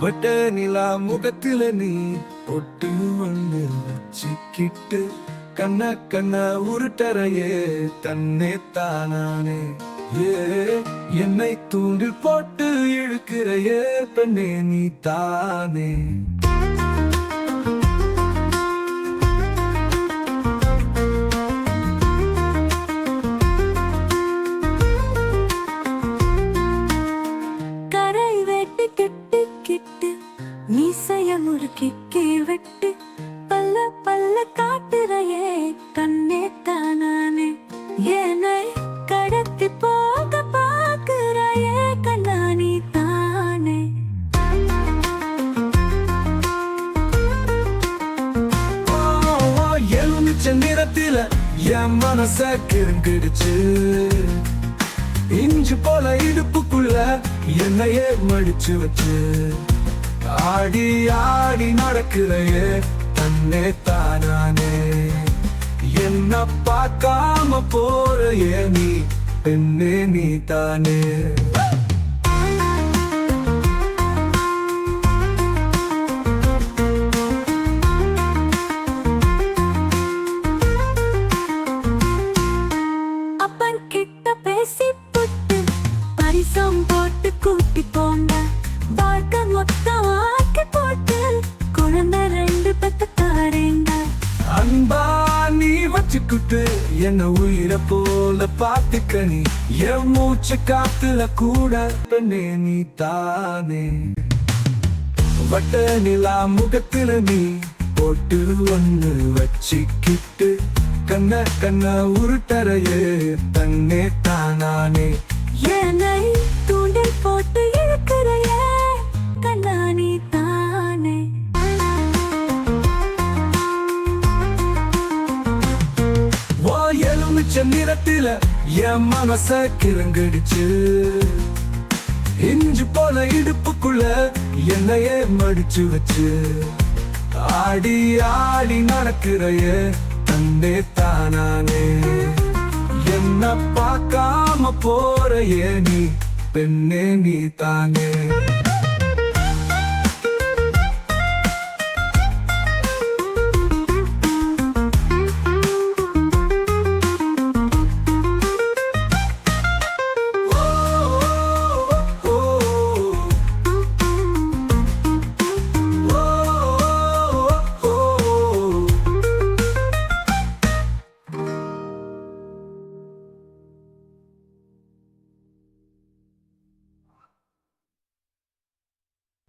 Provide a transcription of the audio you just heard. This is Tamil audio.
வட்ட நிலா முகத்தில நீ பொட்டு வந்து சிக்கிட்டு கண்ண கண்ண உருட்டறையே தன்னே தானானே. என்னை தூண்டில் போட்டு இழுக்கிறையே பெண்ணே நீ தானே. கிட்டு மீசைய முறுக்கி கீழ் பல்ல பல்ல காட்டுறையே கண்ணே தானானே. என்னை கடத்தி போக பாக்குறையே கண்ணானி தானே. எலுமிச்ச நிறத்தில என் மனச கிருங்கிடுச்சு இஞ்சி போல இடுப்புக்குள்ள என்னையே மடிச்சு வச்சு. ஆடி ஆடி நடக்கிறையே தன்னே தானானே. என்ன பார்க்காம போறையே நீ பெண்ணே நீ தானே. போட்டு கூட்டி போங்க. பார்க்க மொத்தம் ஆக்கி போட்டு குழந்தை ரெண்டு பத்து தாரேங்க. அன்பா நீ வச்சுக்கிட்டு என்ன உயிரை போல பார்த்துக்க நீ. என் மூச்சு காத்துல கூட பெண்ணே நீ தானே. வட்ட நிலா முகத்துல நீ போட்டு ஒண்ணு வச்சுக்கிட்டு கண்ண கண்ண உருட்டறையே தன்னே தானானே. என்னை போட்டு இழுக்கிறையே கண்ணானி தானே. வா எலுமிச்ச நிறத்தில என் மனச கிரங்கடிச்சு. இஞ்சு போல இடுப்புக்குள்ள என்னையே மடிச்சு வச்சு. ஆடி ஆடி நடக்கிறையே தந்தே தானானே. என்ன பார்க்காம போறையே நீ. பெண்ணே நீ தானே.